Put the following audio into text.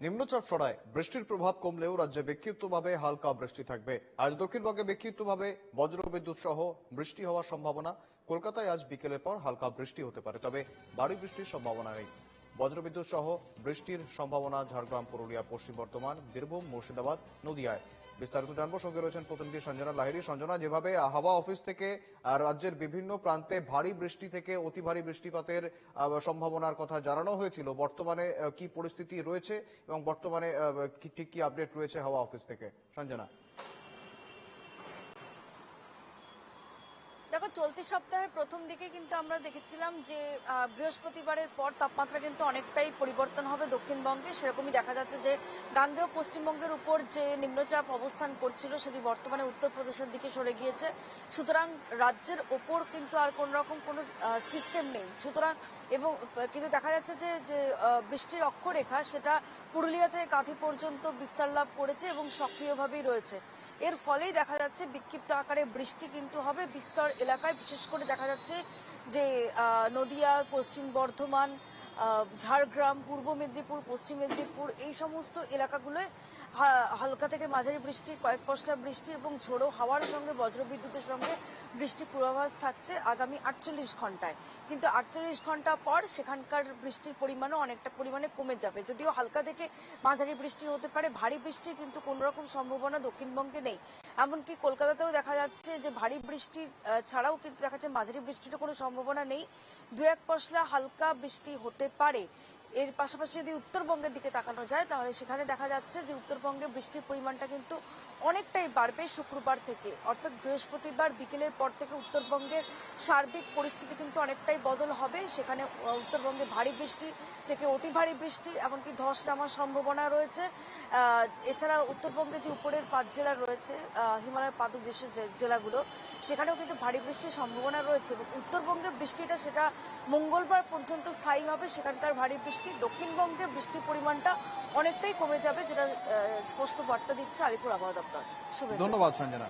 নিম্নচাপ সরায় বৃষ্টির প্রভাব কমলেও রাজ্যে বিক্ষিপ্তভাবে হালকা বৃষ্টি থাকবে। আজ দক্ষিণবঙ্গে বিক্ষিপ্তভাবে বজ্রবিদ্যুৎ সহ বৃষ্টি হওয়ার সম্ভাবনা। কলকাতায় আজ বিকেলের পর হালকা বৃষ্টি হতে পারে, তবে ভারী বৃষ্টির সম্ভাবনা নেই। বজ্রবিদ্যুৎ সহ বৃষ্টির সম্ভাবনা ঝাড়গ্রাম, পুরুলিয়া, পশ্চিম বর্ধমান, বীরভূম, মুর্শিদাবাদ, নদিয়ায়। বিস্তারিত জানব। সঙ্গে রয়েছেন প্রতিনিধি সঞ্জনা লাহিরি সঞ্জনা, যেভাবে হাওয়া অফিস থেকে রাজ্যের বিভিন্ন প্রান্তে ভারী বৃষ্টি থেকে অতি ভারী বৃষ্টিপাতের সম্ভাবনার কথা জানানো হয়েছিল, বর্তমানে কি পরিস্থিতি রয়েছে এবং বর্তমানে ঠিক কি আপডেট রয়েছে হাওয়া অফিস থেকে? সঞ্জনা। দেখো, চলতি সপ্তাহের প্রথম দিকে কিন্তু আমরা দেখেছিলাম যে বৃহস্পতিবারের পর তাপমাত্রা কিন্তু অনেকটাই পরিবর্তন হবে দক্ষিণবঙ্গে। সেরকমই দেখা যাচ্ছে যে, গাঙ্গেয় পশ্চিমবঙ্গের উপর যে নিম্নচাপ অবস্থান করছিল, সেটি বর্তমানে উত্তরপ্রদেশের দিকে সরে গিয়েছে। সুতরাং রাজ্যের ওপর কিন্তু আর কোন রকম কোনো সিস্টেম নেই। সুতরাং এবং কিন্তু দেখা যাচ্ছে যে যে বৃষ্টির অক্ষরেখা সেটা পুরুলিয়া থেকে কাঁথি পর্যন্ত বিস্তার লাভ করেছে এবং সক্রিয়ভাবেই রয়েছে। এর ফলেই দেখা যাচ্ছে বিক্ষিপ্ত আকারে বৃষ্টি কিন্তু হবে। বিস্তর এলাকায় বিশেষ করে দেখা যাচ্ছে যে নদিয়া, পশ্চিম বর্ধমান ঝাড়গ্রাম, পূর্ব মেদিনীপুর, পশ্চিম মেদিনীপুর এই সমস্ত এলাকাগুলোয় হালকা থেকে মাঝারি বৃষ্টি, কয়েক পশলা বৃষ্টি এবং ঝোড়ো হাওয়ার সঙ্গে, বজ্রবিদ্যুতের সঙ্গে বৃষ্টির পূর্বাভাস থাকছে আগামী আটচল্লিশ ঘন্টায়। কিন্তু আটচল্লিশ ঘণ্টা পর সেখানকার বৃষ্টির পরিমাণও অনেকটা পরিমাণে কমে যাবে। যদিও হালকা থেকে মাঝারি বৃষ্টি হতে পারে, ভারী বৃষ্টি কিন্তু কোন রকম সম্ভাবনা দক্ষিণবঙ্গে নেই। এমনকি কলকাতাতেও দেখা যাচ্ছে যে ভারী বৃষ্টি ছাড়াও কিন্তু দেখা যাচ্ছে মাঝারি বৃষ্টির কোনো সম্ভাবনা নেই। দু এক পশলা হালকা বৃষ্টি হতে পারে। এর পাশাপাশি যদি উত্তরবঙ্গের দিকে তাকানো যায়, তাহলে সেখানে দেখা যাচ্ছে যে উত্তরবঙ্গে বৃষ্টির পরিমাণটা কিন্তু অনেকটাই বাড়বে শুক্রবার থেকে। অর্থাৎ বৃহস্পতিবার বিকেলের পর থেকে উত্তরবঙ্গের সার্বিক পরিস্থিতি কিন্তু অনেকটাই বদল হবে। সেখানে উত্তরবঙ্গে ভারী বৃষ্টি থেকে অতি ভারী বৃষ্টি, এমনকি ধস নামার সম্ভাবনা রয়েছে। এছাড়া উত্তরবঙ্গে যে উপরের পাঁচ জেলা রয়েছে হিমালয়ের পাদদেশের জেলাগুলো, সেখানেও কিন্তু ভারী বৃষ্টির সম্ভাবনা রয়েছে এবং উত্তরবঙ্গের বৃষ্টিটা সেটা মঙ্গলবার পর্যন্ত স্থায়ী হবে। সেখানকার ভারী বৃষ্টি দক্ষিণবঙ্গে বৃষ্টির পরিমাণটা অনেকটাই কমে যাবে, যেটা স্পষ্ট বার্তা দিচ্ছে আলিপুর আবহাওয়া দপ্তর। ধন্যবাদ সঞ্জনা।